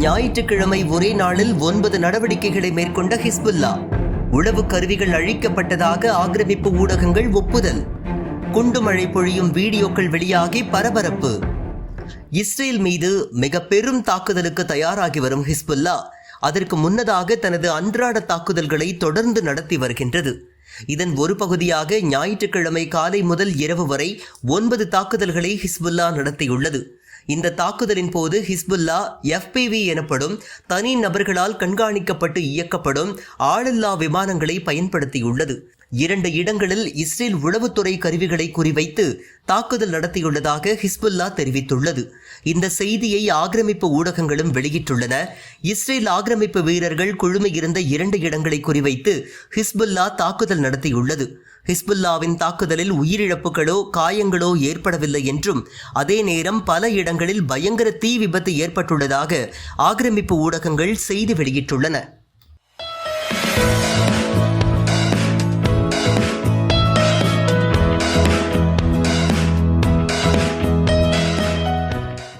ஞாயிற்றுக்கிழமை ஒரே நாளில் ஒன்பது நடவடிக்கைகளை மேற்கொண்ட ஹிஸ்புல்லா. உளவு கருவிகள் அழிக்கப்பட்டதாக ஆக்கிரமிப்பு ஊடகங்கள் ஒப்புதல். குண்டு மழை பொழியும் வீடியோக்கள் வெளியாகி பரபரப்பு. இஸ்ரேல் மீது மிக பெரும் தாக்குதலுக்கு தயாராகி வரும் ஹிஸ்புல்லா அதற்கு முன்னதாக தனது அன்றாட தாக்குதல்களை தொடர்ந்து நடத்தி வருகின்றது. இதன் ஒரு பகுதியாக ஞாயிற்றுக்கிழமை காலை முதல் இரவு வரை ஒன்பது தாக்குதல்களை ஹிஸ்புல்லா நடத்தியுள்ளது. இந்த தாக்குதலின் போது ஹிஸ்புல்லா எஃபிவி எனப்படும் தனி நபர்களால் கண்காணிக்கப்பட்டு இயக்கப்படும் ஆளில்லா விமானங்களை பயன்படுத்தியுள்ளது. இரண்டு இடங்களில் இஸ்ரேல் உளவுத்துறை கருவிகளை குறிவைத்து தாக்குதல் நடத்தியுள்ளதாக ஹிஸ்புல்லா தெரிவித்துள்ளது. இந்த செய்தியை ஆக்கிரமிப்பு ஊடகங்களும் வெளியிட்டுள்ளன. இஸ்ரேல் ஆக்கிரமிப்பு வீரர்கள் குழுமையிருந்த இரண்டு இடங்களை குறிவைத்து ஹிஸ்புல்லா தாக்குதல் நடத்தியுள்ளது. ஹிஸ்புல்லாவின் தாக்குதலில் உயிரிழப்புகளோ காயங்களோ ஏற்படவில்லை என்றும் அதே நேரம் பல இடங்களில் பயங்கர தீ விபத்து ஏற்பட்டுள்ளதாக ஆக்கிரமிப்பு ஊடகங்கள் செய்தி வெளியிட்டுள்ளன.